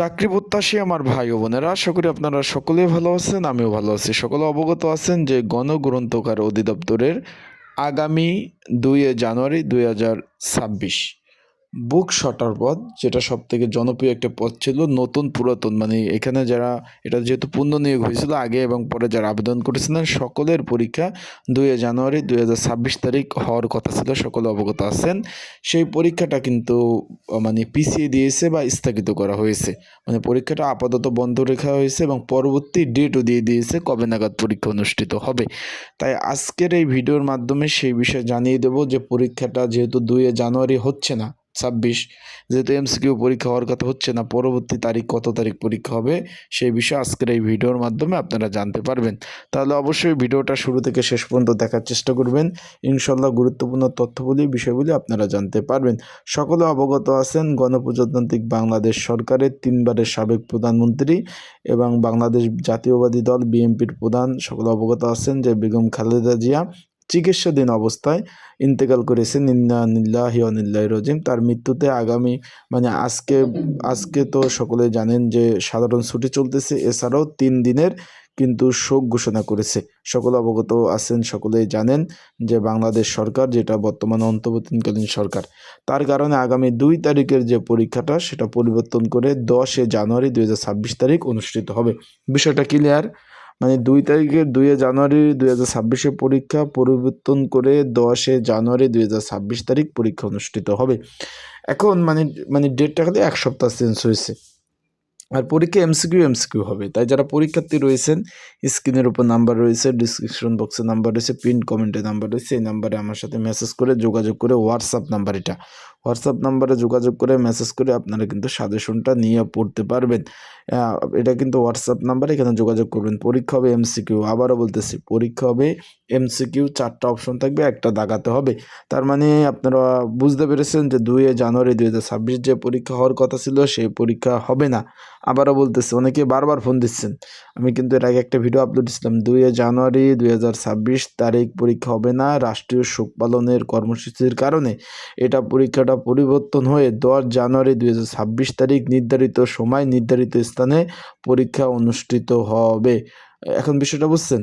চাকরি প্রত্যাশী আমার ভাই ও বোনেরা, আশা করি আপনারা সকলেই ভালো আছেন, আমিও ভালো আছি। সকলে অবগত আছেন যে গণগ্রন্থকার অধিদপ্তরের আগামী দুই জানুয়ারি দুই হাজার ছাব্বিশ। বুক শটার পথ যেটা সব থেকে জনপ্রিয় একটা পথ ছিল নতুন পুরাতন। মানে এখানে যারা, এটা যেহেতু পূর্ণ নিয়োগ হয়েছিল আগে এবং পরে যারা আবেদন করেছিলেন, সকলের পরীক্ষা দুই জানুয়ারি দুই হাজার ছাব্বিশ তারিখ হওয়ার কথা ছিল, সকলে অবগত আছেন। সেই পরীক্ষাটা কিন্তু মানে পিছিয়ে দিয়েছে বা স্থগিত করা হয়েছে। মানে পরীক্ষাটা আপাতত বন্ধ রেখা হয়েছে এবং পরবর্তী ডেটও দিয়ে দিয়েছে কবে নাগাদ পরীক্ষা অনুষ্ঠিত হবে। তাই আজকের এই ভিডিওর মাধ্যমে সেই বিষয়ে জানিয়ে দেব যে পরীক্ষাটা যেহেতু দুই জানুয়ারি হচ্ছে না ছাব্বিশ। যেহেতু এমসিকিউ পরীক্ষা হওয়ার কথা হচ্ছে না, পরবর্তী তারিখ কত তারিখ পরীক্ষা হবে সেই বিষয়ে আজকের এই ভিডিওর মাধ্যমে আপনারা জানতে পারবেন। তাহলে অবশ্যই ভিডিওটা শুরু থেকে শেষ পর্যন্ত দেখার চেষ্টা করবেন। ইনশাল্লাহ গুরুত্বপূর্ণ তথ্যগুলি বিষয়গুলি আপনারা জানতে পারবেন। সকলে অবগত আছেন, গণপ্রজাতান্ত্রিক বাংলাদেশ সরকারের তিনবারের সাবেক প্রধানমন্ত্রী এবং বাংলাদেশ জাতীয়বাদী দল, বিএনপির প্রধান। সকলে অবগত আছেন যে বেগম খালেদা জিয়া চিকিৎসাধীন অবস্থায় ইন্তেকাল করেছেন ইন্নানিল্লাহি অনিল্লাহি রজিম তার মৃত্যুতে আগামী মানে আজকে আজকে তো সকলে জানেন যে সাধারণ ছুটি চলতেছে। এছাড়াও তিন দিনের কিন্তু শোক ঘোষণা করেছে। সকলে অবগত আছেন, সকলেই জানেন যে বাংলাদেশ সরকার, যেটা বর্তমানে অন্তর্বর্তীকালীন সরকার, তার কারণে আগামী দুই তারিখের যে পরীক্ষাটা, সেটা পরিবর্তন করে দশে জানুয়ারি দুই হাজার ছাব্বিশ তারিখ অনুষ্ঠিত হবে। বিষয়টা ক্লিয়ার মানে দুই তারিখের দুই জানুয়ারি দুই হাজার ছাব্বিশে পরীক্ষা পরিবর্তন করে দশে জানুয়ারি দুই হাজার ছাব্বিশ তারিখ পরীক্ষা অনুষ্ঠিত হবে। এখন মানে মানে ডেটটা খালি এক সপ্তাহ চেঞ্জ হয়েছে। আর পরীক্ষা এমসিকিউ এমসিকিউ হবে। তাই যারা পরীক্ষার্থী রয়েছেন স্ক্রিনের উপর নাম্বার রয়েছে ডিসক্রিপশন বক্সে নাম্বার রয়েছে পিন কমেন্টে নাম্বার রয়েছে, এই নাম্বারে আমার সাথে মেসেজ করে যোগাযোগ করে হোয়াটসঅ্যাপ নাম্বার এটা। হোয়াটসঅ্যাপ নাম্বারে যোগাযোগ করে মেসেজ করে আপনারা কিন্তু সাজেশনটা নিয়ে পড়তে পারবেন। এটা কিন্তু হোয়াটসঅ্যাপ নাম্বার এখানে যোগাযোগ করবেন। পরীক্ষা হবে এমসিকিউ। আবারও বলতেছি, পরীক্ষা হবে এমসিকিউ, চারটা অপশন থাকবে, একটা দাগাতে হবে। তার মানে আপনারা বুঝতে পেরেছেন যে দুই জানুয়ারি দুই হাজার ছাব্বিশ যে পরীক্ষা হওয়ার কথা ছিল সেই পরীক্ষা হবে না। আবারও বলতেছি, অনেকে বারবার ফোন দিচ্ছেন। আমি কিন্তু এর আগে একটা ভিডিও আপলোড দিয়েছিলাম, দুই জানুয়ারি দুই হাজার ছাব্বিশ তারিখ পরীক্ষা হবে না, রাষ্ট্রীয় শোক পালনের কর্মসূচির কারণে। এটা পরীক্ষাটা পরিবর্তন হয়ে দশ জানুয়ারি দুই হাজার ছাব্বিশ তারিখ নির্ধারিত সময় নির্ধারিত স্থানে পরীক্ষা অনুষ্ঠিত হবে। এখন বিষয়টা বুঝছেন?